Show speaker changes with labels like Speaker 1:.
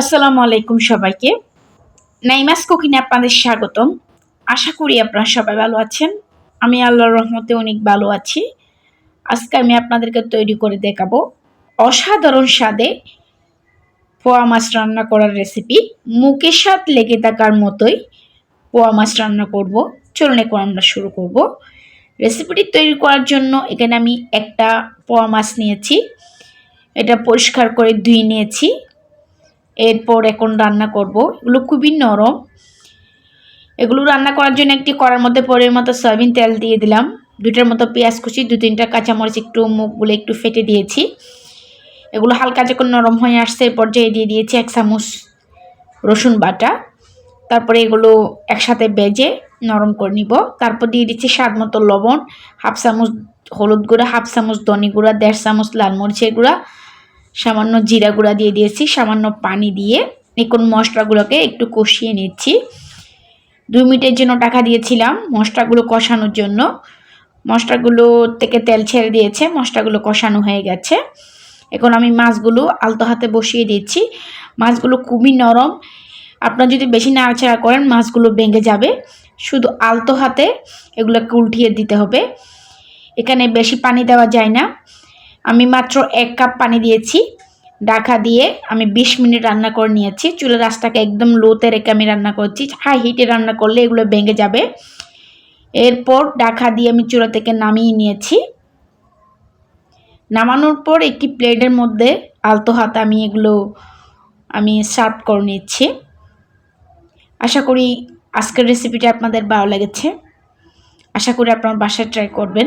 Speaker 1: আসসালামু আলাইকুম সবাইকে। নাইমাস কুকিনে আপনাদের স্বাগতম। আশা করি আপনারা সবাই ভালো আছেন। আমি আল্লাহর রহমতে অনেক ভালো আছি। আজকে আমি আপনাদেরকে তৈরি করে দেখাবো অসাধারণ স্বাদে পোয়া মাছ রান্না করার রেসিপি মুখে স্বাদ লেগে থাকার মতোই পোয়া মাছ রান্না করব। চলুন এখন আমরা শুরু করব। রেসিপিটি তৈরি করার জন্য এখানে আমি একটা পোয়া মাছ নিয়েছি। এটা পরিষ্কার করে ধুয়ে নিয়েছি। এরপর এখন রান্না করব। এগুলো খুবই নরম। এগুলো রান্না করার জন্য একটি কড়ার মধ্যে পরের মতো সয়াবিন তেল দিয়ে দিলাম। দুটার মতো পেঁয়াজ কুচি, দু তিনটা কাঁচামরিচ, একটু মুখগুলো একটু ফেটে দিয়েছি। এগুলো হালকা যখন নরম হয়ে আসছে এই পর্যায়ে দিয়ে দিয়েছি এক চামচ রসুন বাটা। তারপরে এগুলো একসাথে বেজে নরম করে নিব। তারপর দিয়ে দিচ্ছি স্বাদ মতো লবণ, হাফ চামচ হলুদ গুঁড়া, হাফ চামচ ধনি গুঁড়া, দেড় চামচ লাল মরিচের গুঁড়া সামান্য জিরা গুঁড়া দিয়ে দিয়েছি, সামান্য পানি দিয়ে। এখন মশলাগুলোকে একটু কষিয়ে নিচ্ছি। দুই মিনিটের জন্য টাকা দিয়েছিলাম মশলাগুলো কষানোর জন্য। মশলাগুলো থেকে তেল ছেড়ে দিয়েছে, মশলাগুলো কষানো হয়ে গেছে। এখন আমি মাছগুলো আলতো হাতে বসিয়ে দিচ্ছি। মাছগুলো খুবই নরম। আপনার যদি বেশি নাড়াচাড়া করেন, মাছগুলো ভেঙে যাবে। শুধু আলতো হাতে এগুলোকে উল্টিয়ে দিতে হবে। এখানে বেশি পানি দেওয়া যায় না। আমি মাত্র এক কাপ পানি দিয়েছি। ডাকা দিয়ে আমি ২০ মিনিট রান্না করে নিয়েছি। চুলের রাস্তাকে একদম লোতে রেখে আমি রান্না করছি। হাই হিটে রান্না করলে এগুলো ভেঙে যাবে। এরপর ডাকা দিয়ে আমি চুলা থেকে নামিয়ে নিয়েছি। নামানোর পর একটি প্লেটের মধ্যে আলতো হাত আমি এগুলো আমি সার্ভ করে নিচ্ছি। আশা করি আজকের রেসিপিটা আপনাদের ভালো লেগেছে। আশা করি আপনার বাসায় ট্রাই করবেন।